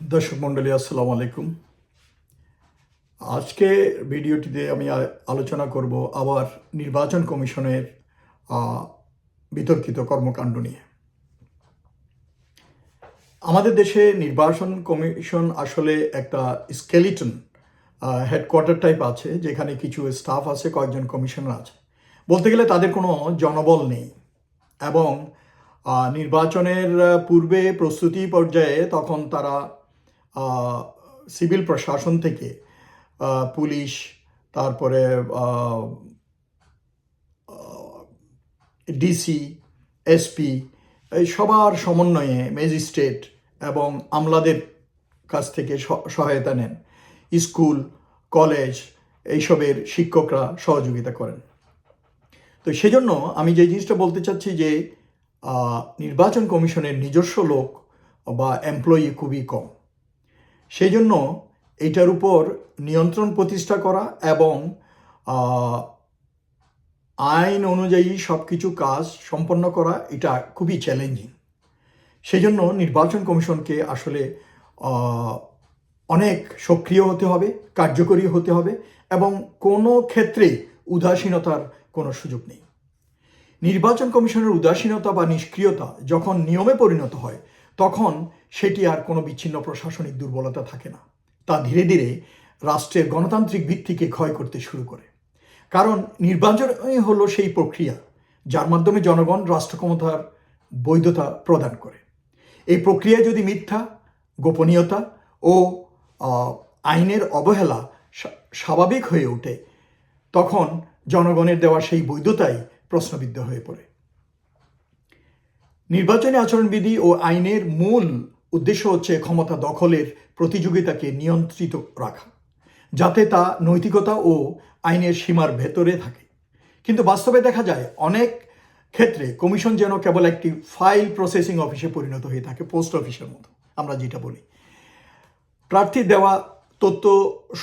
দর্শক মণ্ডলী, আসসালামু আলাইকুম। আজকে ভিডিওটিতে আমি আলোচনা করব আবার নির্বাচন কমিশনের বিতর্কিত কর্মকাণ্ড নিয়ে। আমাদের দেশে নির্বাচন কমিশন আসলে একটা স্কেলিটন হেডকোয়ার্টার টাইপ আছে, যেখানে কিছু স্টাফ আছে, কয়েকজন কমিশনার আছে। বলতে গেলে তাদের কোনো জনবল নেই। এবং নির্বাচনের পূর্বে প্রস্তুতি পর্যায়ে তখন তারা সিভিল প্রশাসন থেকে পুলিশ, তারপরে ডিসি, এসপি, এই সবার সমন্বয়ে ম্যাজিস্ট্রেট এবং আমলাদের কাছ থেকে সহায়তা নেন। স্কুল, কলেজ, এইসবের শিক্ষকরা সহযোগিতা করেন। তো সেজন্য আমি যে জিনিসটা বলতে চাচ্ছি যে নির্বাচন কমিশনের নিজস্ব লোক বা এমপ্লয়ি খুবই কম। সেই জন্য এটার উপর নিয়ন্ত্রণ প্রতিষ্ঠা করা এবং আইন অনুযায়ী সব কিছু কাজ সম্পন্ন করা এটা খুবই চ্যালেঞ্জিং সেই জন্য নির্বাচন কমিশনকে আসলে অনেক সক্রিয় হতে হবে, কার্যকরী হতে হবে এবং কোনো ক্ষেত্রে উদাসীনতার কোনো সুযোগ নেই। নির্বাচন কমিশনের উদাসীনতা বা নিষ্ক্রিয়তা যখন নিয়মে পরিণত হয় তখন সেটি আর কোনো বিচ্ছিন্ন প্রশাসনিক দুর্বলতা থাকে না। তা ধীরে ধীরে রাষ্ট্রের গণতান্ত্রিক ভিত্তিকে ক্ষয় করতে শুরু করে। কারণ নির্বাচনই হলো সেই প্রক্রিয়া, যার মাধ্যমে জনগণ রাষ্ট্র ক্ষমতার বৈধতা প্রদান করে। এই প্রক্রিয়া যদি মিথ্যা, গোপনীয়তা ও আইনের অবহেলা স্বাভাবিক হয়ে ওঠে, তখন জনগণের দেওয়া সেই বৈধতাই প্রশ্নবিদ্ধ হয়ে পড়ে। নির্বাচনী আচরণবিধি ও আইনের মূল উদ্দেশ্য হচ্ছে ক্ষমতা দখলের প্রতিযোগিতাকে নিয়ন্ত্রিত রাখা, যাতে তা নৈতিকতা ও আইনের সীমার ভেতরে থাকে। কিন্তু বাস্তবে দেখা যায়, অনেক ক্ষেত্রে কমিশন যেন কেবল একটি ফাইল প্রসেসিং অফিসে পরিণত হয়ে থাকে, পোস্ট অফিসের মতো, আমরা যেটা বলি। প্রার্থীর দেওয়া তথ্য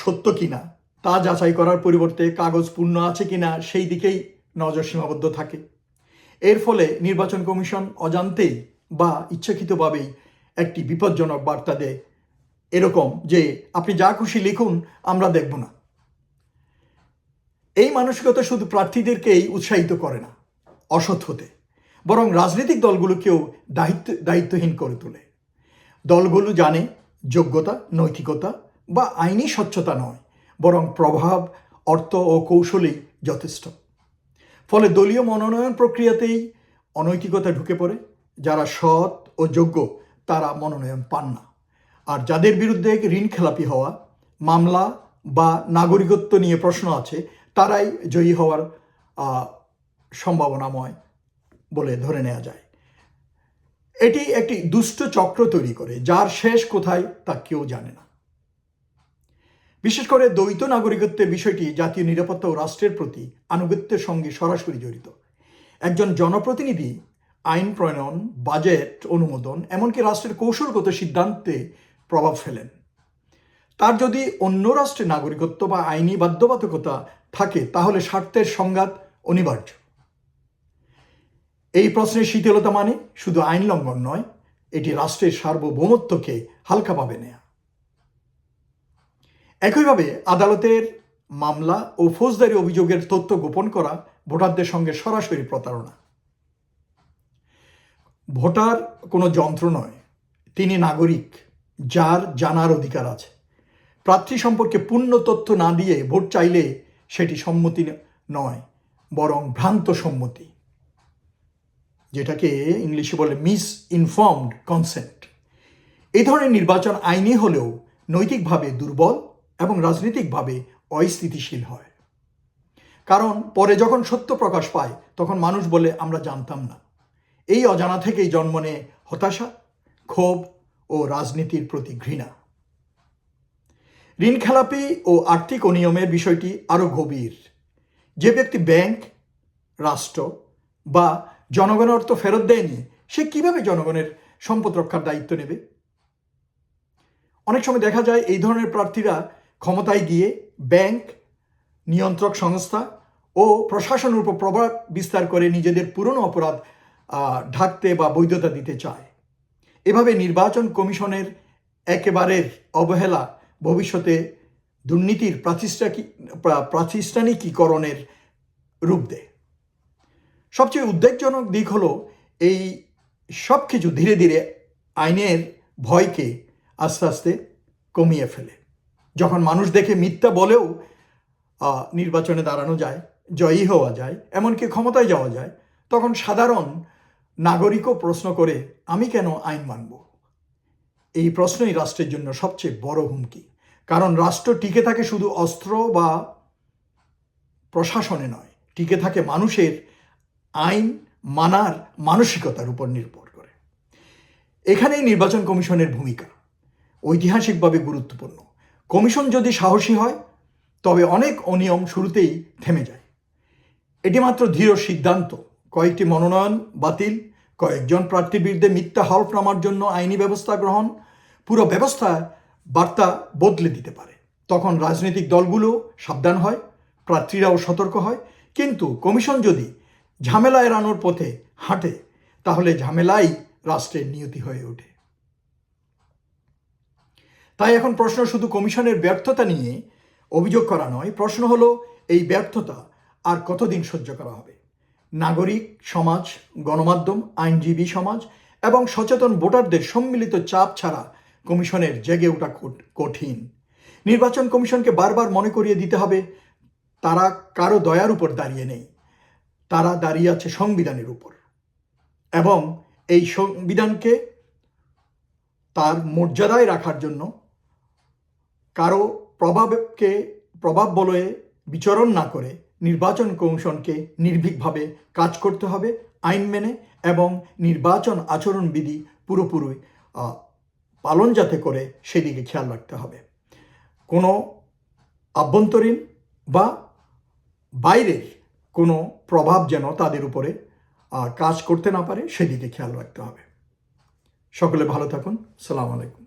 সত্য কিনা, তা যাচাই করার পরিবর্তে কাগজ পূর্ণ আছে কিনা, সেই দিকেই নজর সীমাবদ্ধ থাকে। এর ফলে নির্বাচন কমিশন অজান্তেই বা ইচ্ছাকৃতভাবেই একটি বিপজ্জনক বার্তা দেয়। এরকম যে আপনি যা খুশি লিখুন, আমরা দেখব না। এই মানসিকতা শুধু প্রার্থীদেরকেই উৎসাহিত করে না, অসৎ হতে। বরং রাজনৈতিক দলগুলোকেও দায়িত্ব, দায়িত্বহীন করে তোলে। দলগুলো জানে যোগ্যতা, নৈতিকতা বা আইনি স্বচ্ছতা নয়, বরং প্রভাব, অর্থ ও কৌশলেই যথেষ্ট। ফলে দলীয় মনোনয়ন প্রক্রিয়াতেই অনৈতিকতা ঢুকে পড়ে। যারা সৎ ও যোগ্য, তারা মনোনয়ন পান না। আর যাদের বিরুদ্ধে ঋণ খেলাপি হওয়া, মামলা বা নাগরিকত্ব নিয়ে প্রশ্ন আছে, তারাই জয়ী হওয়ার সম্ভাবনাময় বলে ধরে নেওয়া যায়। এটি একটি দুষ্ট চক্র তৈরি করে, যার শেষ কোথায় তা কেউ জানে না। বিশেষ করে দ্বৈত নাগরিকত্বের বিষয়টি জাতীয় নিরাপত্তা ও রাষ্ট্রের প্রতি আনুগত্যের সঙ্গে সরাসরি জড়িত। একজন জনপ্রতিনিধি, আইন প্রণয়ন, বাজেট, অনুমোদন, এমনকি রাষ্ট্রের কৌশলগত সিদ্ধান্তে প্রভাব ফেলেন। তার যদি অন্য রাষ্ট্রের নাগরিকত্ব বা আইনি বাধ্যবাধকতা থাকে, তাহলে স্বার্থের সংঘাত অনিবার্য। এই প্রশ্নের শীতলতা মানে শুধু আইন লঙ্ঘন নয়, এটি রাষ্ট্রের সার্বভৌমত্বকে হালকাভাবে নেয়া। একইভাবে আদালতের মামলা ও ফৌজদারি অভিযোগের তথ্য গোপন করা ভোটারদের সঙ্গে সরাসরি প্রতারণা। ভোটার কোনো যন্ত্র নয়, তিনি নাগরিক, যার জানার অধিকার আছে। প্রার্থী সম্পর্কে পূর্ণ তথ্য না দিয়ে ভোট চাইলে সেটি সম্মতি নয়, বরং ভ্রান্ত সম্মতি, যেটাকে ইংলিশে বলে মিস ইনফর্মড কনসেন্ট এই ধরনের নির্বাচন আইনি হলেও নৈতিকভাবে দুর্বল এবং রাজনৈতিকভাবে অস্থিতিশীল হয়। কারণ পরে যখন সত্য প্রকাশ পায়, তখন মানুষ বলে, আমরা জানতাম না। এই অজানা থেকেই জন্ম নেয় হতাশা, ক্ষোভ ও রাজনীতির প্রতি ঘৃণা। ঋণ খেলাপি ও আর্থিক অনিয়মের বিষয়টি আরও গভীর। যে ব্যক্তি ব্যাংক, রাষ্ট্র বা জনগণের অর্থ ফেরত দেয়নি, সে কীভাবে জনগণের সম্পদ রক্ষার দায়িত্ব নেবে? অনেক সময় দেখা যায়, এই ধরনের প্রার্থীরা ক্ষমতায় গিয়ে ব্যাংক, নিয়ন্ত্রক সংস্থা ও প্রশাসনের উপর প্রভাব বিস্তার করে নিজেদের পুরনো অপরাধ ঢাকতে বা বৈধতা দিতে চায়। এভাবে নির্বাচন কমিশনের একেবারের অবহেলা ভবিষ্যতে দুর্নীতির প্রাতিষ্ঠানিক প্রাতিষ্ঠানিকীকরণের রূপ দেয়। সবচেয়ে উদ্বেগজনক দিক হলো এই সব কিছু ধীরে ধীরে আইনের ভয়কে আস্তে আস্তে কমিয়ে ফেলে। যখন মানুষ দেখে মিথ্যা বলেও নির্বাচনে দাঁড়ানো যায়, জয়ী হওয়া যায়, এমনকি ক্ষমতায় যাওয়া যায়, তখন সাধারণ নাগরিকও প্রশ্ন করে, আমি কেন আইন মানব? এই প্রশ্নই রাষ্ট্রের জন্য সবচেয়ে বড় হুমকি। কারণ রাষ্ট্র টিকে থাকে শুধু অস্ত্র বা প্রশাসনে নয়, টিকে থাকে মানুষের আইন মানার মানসিকতার উপর নির্ভর করে। এখানেই নির্বাচন কমিশনের ভূমিকা। ঐতিহাসিকভাবে গুরুত্বপূর্ণ। কমিশন যদি সাহসী হয়, তবে অনেক অনিয়ম শুরুতেই থেমে যায়। এটি মাত্র ধীর সিদ্ধান্ত। কয়েকটি মনোনয়ন বাতিল, কয়েকজন প্রার্থীর বিরুদ্ধে মিথ্যা হলফনামার জন্য আইনি ব্যবস্থা গ্রহণ, পুরো ব্যবস্থা বার্তা বদলে দিতে পারে। তখন রাজনৈতিক দলগুলো সাবধান হয়, প্রার্থীরাও সতর্ক হয়। কিন্তু কমিশন যদি ঝামেলা এড়ানোর পথে হাঁটে, তাহলে ঝামেলাই রাষ্ট্রের নিয়তি হয়ে ওঠে। তাই এখন প্রশ্ন শুধু কমিশনের ব্যর্থতা নিয়ে অভিযোগ করা নয়, প্রশ্ন হলো এই ব্যর্থতা আর কতদিন সহ্য করা হবে? নাগরিক, সমাজ, গণমাধ্যম, আইনজীবী সমাজ এবং সচেতন ভোটারদের সম্মিলিত চাপ ছাড়া কমিশনের জেগে ওঠা কঠিন। নির্বাচন কমিশনকে বারবার মনে করিয়ে দিতে হবে, তারা কারও দয়ার উপর দাঁড়িয়ে নেই। তারা দাঁড়িয়ে আছে সংবিধানের উপর। এবং এই সংবিধানকে তার মর্যাদায় রাখার জন্য কারও প্রভাবকে, প্রভাব বলয়ে বিচরণ না করে নির্বাচন কমিশনকে নির্ভীকভাবে কাজ করতে হবে আইন মেনে এবং নির্বাচন আচরণবিধি পুরোপুরি পালন যাতে করে সেদিকে খেয়াল রাখতে হবে। কোনো আভ্যন্তরীণ বা বাইরের কোনো প্রভাব যেন তাদের উপরে কাজ করতে না পারে সেদিকে খেয়াল রাখতে হবে। সকলে ভালো থাকুন। সালাম আলাইকুম।